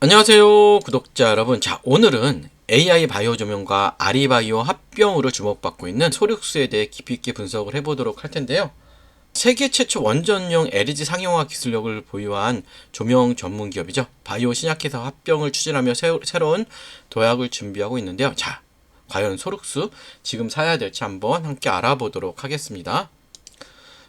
안녕하세요 구독자 여러분. 자 오늘은 AI 바이오 조명과 아리바이오 합병으로 주목받고 있는 소륙수에 대해 깊이 있게 분석을 해보도록 할 텐데요. 세계 최초 원전용 LED 상용화 기술력을 보유한 조명 전문 기업이죠. 바이오 신약회사 합병을 추진하며 새, 새로운 도약을 준비하고 있는데요. 자 과연 소룩수 지금 사야 될지 한번 함께 알아보도록 하겠습니다.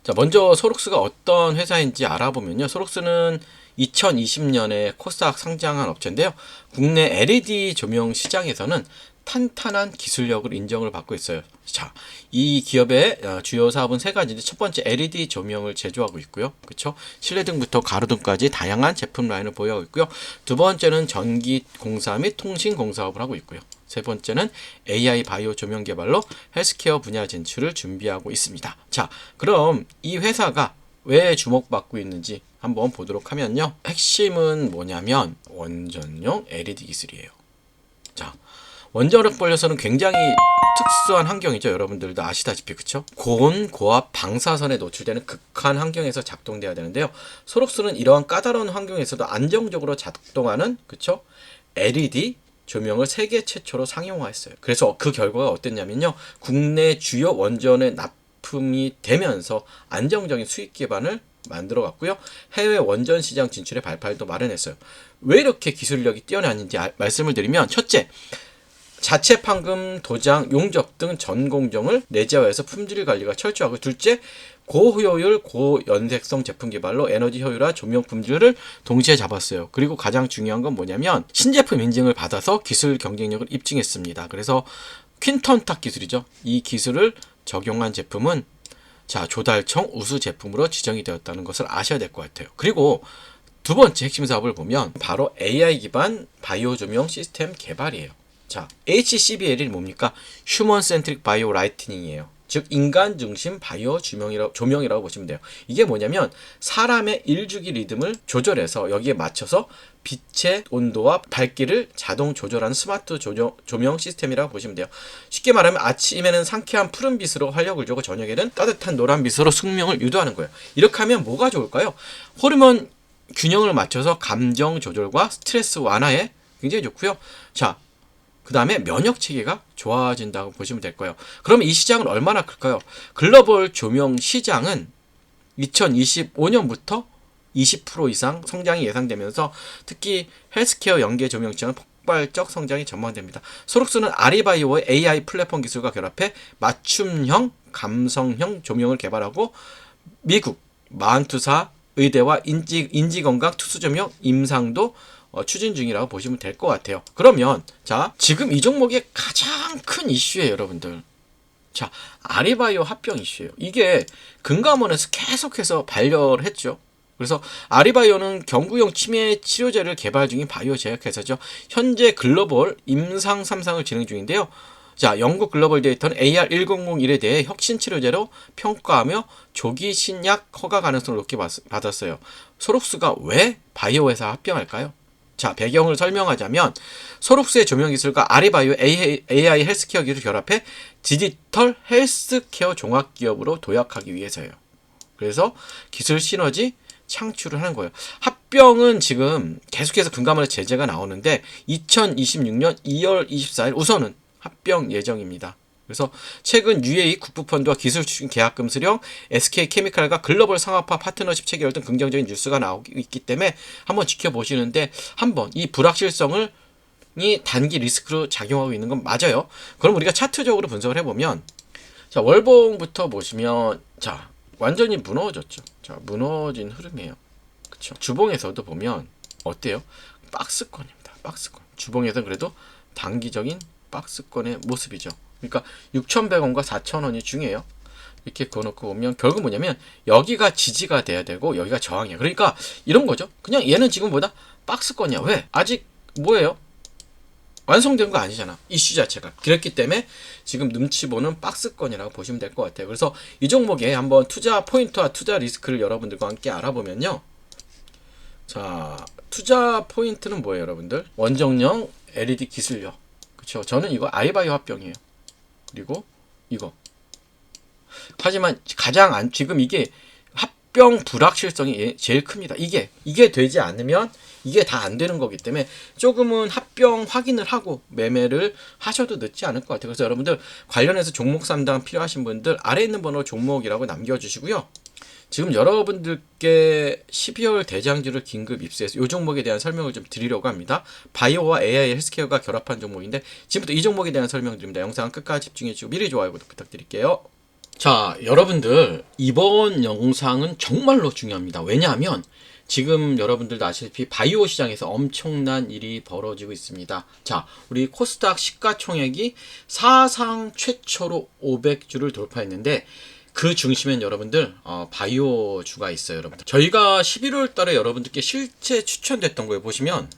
자, 먼저 소록스가 어떤 회사인지 알아보면요. 소록스는 2020년에 코스닥 상장한 업체인데요. 국내 LED 조명 시장에서는 탄탄한 기술력을 인정을 받고 있어요. 자, 이 기업의 어, 주요 사업은 세 가지인데 첫 번째 LED 조명을 제조하고 있고요. 그렇죠? 실내등부터 가로등까지 다양한 제품 라인을 보유하고 있고요. 두 번째는 전기 공사 및 통신 공사업을 하고 있고요. 세 번째는 AI 바이오 조명 개발로 헬스케어 분야 진출을 준비하고 있습니다. 자, 그럼 이 회사가 왜 주목받고 있는지 한번 보도록 하면요. 핵심은 뭐냐면 원전용 LED 기술이에요. 자, 원자력 벌려서는 굉장히 특수한 환경이죠. 여러분들도 아시다시피 그쵸? 고온, 고압, 방사선에 노출되는 극한 환경에서 작동돼야 되는데요. 소록수는 이러한 까다로운 환경에서도 안정적으로 작동하는 그쵸? LED 조명을 세계 최초로 상용화했어요. 그래서 그 결과가 어땠냐면요. 국내 주요 원전에 납 품이 되면서 안정적인 수익 기반을 만들어 갔고요. 해외 원전 시장 진출의 발판도 마련했어요. 왜 이렇게 기술력이 뛰어나는지 아, 말씀을 드리면 첫째, 자체 판금, 도장, 용접 등 전 공정을 내재화해서 품질 관리가 철저하고 둘째, 고효율, 고연색성 제품 개발로 에너지 효율화, 조명 품질을 동시에 잡았어요. 그리고 가장 중요한 건 뭐냐면 신제품 인증을 받아서 기술 경쟁력을 입증했습니다. 그래서 퀸턴탁 기술이죠. 이 기술을 적용한 제품은 자 조달청 우수 제품으로 지정이 되었다는 것을 아셔야 될 것 같아요. 그리고 두 번째 핵심 사업을 보면 바로 AI 기반 바이오 조명 시스템 개발이에요. 자, HCBL이 뭡니까? 휴먼 센트릭 바이오 라이트닝이에요. 즉 인간 중심 바이오 조명이라고, 조명이라고 보시면 돼요. 이게 뭐냐면 사람의 일주기 리듬을 조절해서 여기에 맞춰서 빛의 온도와 밝기를 자동 조절하는 스마트 조정, 조명 시스템이라고 보시면 돼요. 쉽게 말하면 아침에는 상쾌한 푸른 빛으로 활력을 주고 저녁에는 따뜻한 노란 빛으로 숙명을 유도하는 거예요. 이렇게 하면 뭐가 좋을까요? 호르몬 균형을 맞춰서 감정 조절과 스트레스 완화에 굉장히 좋고요. 자, 그 다음에 면역 체계가 좋아진다고 보시면 될 거예요. 그럼 이 시장은 얼마나 클까요? 글로벌 조명 시장은 2025년부터 20% 이상 성장이 예상되면서 특히 헬스케어 연계 조명 시장은 폭발적 성장이 전망됩니다. 소록스는 아리바이오의 AI 플랫폼 기술과 결합해 맞춤형 감성형 조명을 개발하고 미국 마흔투사 의대와 인지, 인지건강 투수조명 임상도 어, 추진 중이라고 보시면 될 것 같아요. 그러면 자 지금 이 종목의 가장 큰 이슈예요, 여러분들. 자 아리바이오 합병 이슈예요. 이게 금감원에서 계속해서 발열했죠. 그래서 아리바이오는 경구용 치매 치료제를 개발 중인 바이오 제약회사죠. 현재 글로벌 임상 3상을 진행 중인데요. 자, 영국 글로벌 데이터는 AR1001에 대해 혁신 치료제로 평가하며 조기 신약 허가 가능성을 높게 받았어요. 소록스가 왜 바이오 회사 합병할까요? 자, 배경을 설명하자면 소록스의 조명 기술과 아리바이오 AI 헬스케어 기술을 결합해 디지털 헬스케어 종합 기업으로 도약하기 위해서예요. 그래서 기술 시너지 창출을 하는 거예요. 합병은 지금 계속해서 금감원의 제재가 나오는데 2026년 2월 24일 우선은 합병 예정입니다. 그래서 최근 UAE 국부펀드와 기술 추진 계약금 수령, SK 케미칼과 글로벌 상업화 파트너십 체결 등 긍정적인 뉴스가 나오고 있기 때문에 한번 지켜보시는데 한번 이 불확실성을 이 단기 리스크로 작용하고 있는 건 맞아요. 그럼 우리가 차트적으로 분석을 해보면 자 월봉부터 보시면 자 완전히 무너졌죠. 자 무너진 흐름이에요. 그렇죠. 주봉에서도 보면 어때요? 박스권입니다. 박스권. 주봉에서 그래도 단기적인 박스권의 모습이죠. 그러니까 6,100원과 4,000원이 중요해요. 이렇게 그어놓고 보면 결국 뭐냐면 여기가 지지가 돼야 되고 여기가 저항이야. 그러니까 이런 거죠. 그냥 얘는 지금 보다 박스권이야. 왜? 아직 뭐예요? 완성된 거 아니잖아. 이슈 자체가. 그렇기 때문에 지금 눈치 보는 박스권이라고 보시면 될 것 같아요. 그래서 이 종목에 한번 투자 포인트와 투자 리스크를 여러분들과 함께 알아보면요. 자, 투자 포인트는 뭐예요, 여러분들? 원정령 LED 기술력. 그렇죠. 저는 이거 아이바이오 합병이에요. 그리고 이거. 하지만 가장 안, 지금 이게 합병 불확실성이 제일 큽니다. 이게, 이게 되지 않으면 이게 다 안 되는 거기 때문에 조금은 합병 확인을 하고 매매를 하셔도 늦지 않을 것 같아요. 그래서 여러분들 관련해서 종목 상담 필요하신 분들 아래 있는 번호 종목이라고 남겨주시고요. 지금 여러분들께 12월 대장주를 긴급 입수해서 이 종목에 대한 설명을 좀 드리려고 합니다. 바이오와 AI 헬스케어가 결합한 종목인데 지금부터 이 종목에 대한 설명 드립니다. 영상 끝까지 집중해 주시고 미리 좋아요 구독 부탁드릴게요. 자, 여러분들 이번 영상은 정말로 중요합니다. 왜냐하면 지금 여러분들도 아시다시피 바이오 시장에서 엄청난 일이 벌어지고 있습니다. 자, 우리 코스닥 시가총액이 사상 최초로 500주를 돌파했는데 그 중심엔 여러분들 어, 바이오주가 있어요, 여러분들. 저희가 11월 달에 여러분들께 실제 추천됐던 거에 보시면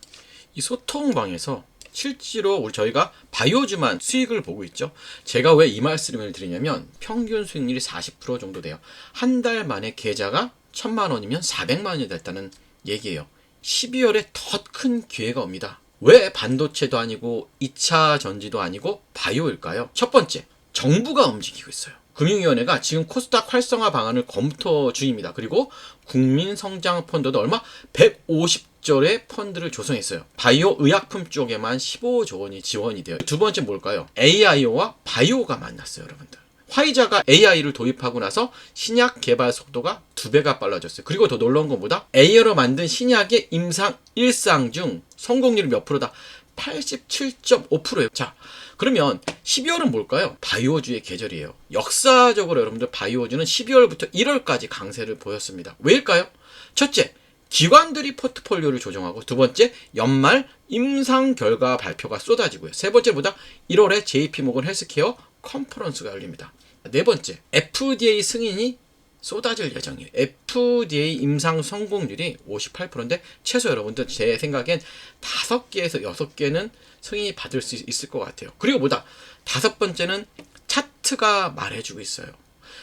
이 소통방에서 실제로 우리 저희가 바이오주만 수익을 보고 있죠. 제가 왜 이 말씀을 드리냐면 평균 수익률이 40% 정도 돼요. 한 달 만에 계좌가 1000만 원이면 400만 원이 됐다는 얘기예요. 12월에 더 큰 기회가 옵니다. 왜 반도체도 아니고 2차 전지도 아니고 바이오일까요? 첫 번째, 정부가 움직이고 있어요. 금융위원회가 지금 코스닥 활성화 방안을 검토 중입니다. 그리고 국민성장 펀드도 얼마? 150조의 펀드를 조성했어요. 바이오 의약품 쪽에만 15조 원이 지원이 돼요. 두 번째 뭘까요? AIO와 바이오가 만났어요, 여러분들. 화이자가 AI를 도입하고 나서 신약 개발 속도가 두 배가 빨라졌어요. 그리고 더 놀라운 것보다 AI로 만든 신약의 임상 1상 중 성공률이 몇 프로다? 87.5%예요. 자, 그러면 12월은 뭘까요? 바이오주의 계절이에요. 역사적으로 여러분들 바이오주는 12월부터 1월까지 강세를 보였습니다. 왜일까요? 첫째, 기관들이 포트폴리오를 조정하고 두 번째, 연말 임상 결과 발표가 쏟아지고요. 세 번째보다 1월에 JP모건 헬스케어 컨퍼런스가 열립니다. 네 번째, FDA 승인이 쏟아질 예정이에요. FDA 임상 성공률이 58%인데 최소 여러분들 제 생각엔 5개에서 6개는 승인이 받을 수 있을 것 같아요. 그리고 뭐다? 다섯 번째는 차트가 말해주고 있어요.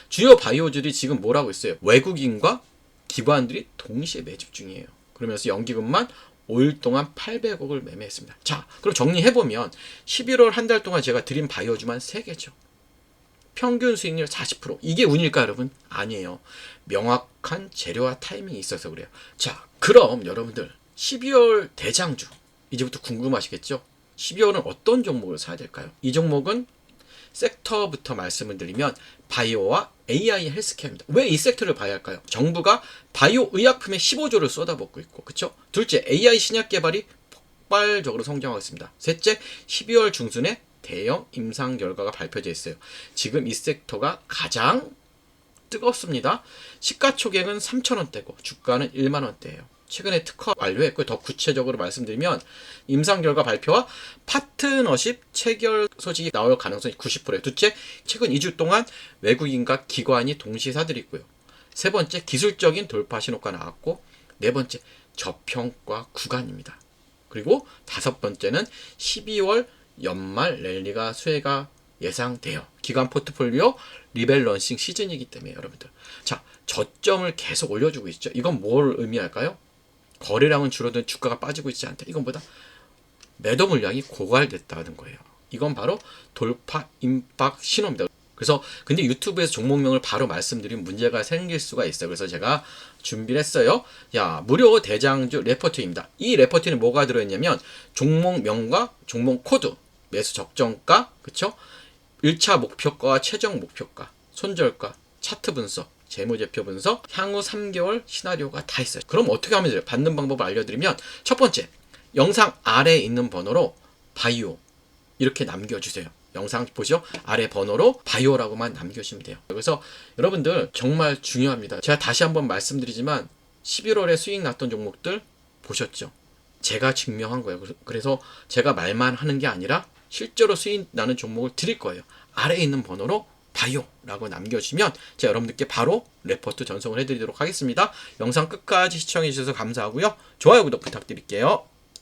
주요 바이오들이 지금 뭐라고 있어요? 외국인과 기관들이 동시에 매집 중이에요. 그러면서 연기금만 5일 동안 800억을 매매했습니다. 자, 그럼 정리해보면 11월 한 달 동안 제가 드린 바이오주만 3개죠. 평균 수익률 40%. 이게 운일까, 여러분? 아니에요. 명확한 재료와 타이밍이 있어서 그래요. 자, 그럼 여러분들 12월 대장주 이제부터 궁금하시겠죠? 12월은 어떤 종목을 사야 될까요? 이 종목은 섹터부터 말씀을 드리면 바이오와 AI 헬스케어입니다. 왜 이 섹터를 봐야 할까요? 정부가 바이오 의약품에 15조를 쏟아붓고 있고, 그렇죠? 둘째, AI 신약 개발이 폭발적으로 성장하고 있습니다. 셋째, 12월 중순에 대형 임상 결과가 발표되어 있어요. 지금 이 섹터가 가장 뜨겁습니다. 시가총액은 3천원대고 주가는 1만원대예요. 최근에 특허 완료했고 더 구체적으로 말씀드리면 임상 결과 발표와 파트너십 체결 소식이 나올 가능성이 90%예요. 둘째, 최근 2주 동안 외국인과 기관이 동시 사들이 있고요. 세 번째, 기술적인 돌파 신호가 나왔고 네 번째, 저평가 구간입니다. 그리고 다섯 번째는 12월 연말 랠리가 수혜가 예상돼요. 기관 포트폴리오 리밸런싱 시즌이기 때문에 여러분들. 자, 저점을 계속 올려주고 있죠. 이건 뭘 의미할까요? 거래량은 줄어든 주가가 빠지고 있지 않다. 이건 보다 매도 물량이 고갈됐다는 거예요. 이건 바로 돌파 임박 신호입니다. 그래서 근데 유튜브에서 종목명을 바로 말씀드리면 문제가 생길 수가 있어요. 그래서 제가 준비를 했어요. 야, 무료 대장주 레포트입니다. 이 레포트는 뭐가 들어있냐면 종목명과 종목 코드, 매수 적정가, 그쵸? 1차 목표가와 최종 목표가, 손절가, 차트 분석, 재무제표 분석, 향후 3개월 시나리오가 다 있어요. 그럼 어떻게 하면 돼요? 받는 방법을 알려드리면 첫 번째, 영상 아래에 있는 번호로 바이오 이렇게 남겨주세요. 영상 보시죠. 아래 번호로 바이오라고만 남겨주시면 돼요. 그래서 여러분들 정말 중요합니다. 제가 다시 한번 말씀드리지만 11월에 수익 났던 종목들 보셨죠? 제가 증명한 거예요. 그래서 제가 말만 하는 게 아니라 실제로 나는 종목을 드릴 거예요. 아래에 있는 번호로 바이오라고 남겨주시면 제가 여러분들께 바로 레포트 전송을 해드리도록 하겠습니다. 영상 끝까지 시청해주셔서 감사하고요. 좋아요, 구독 부탁드릴게요.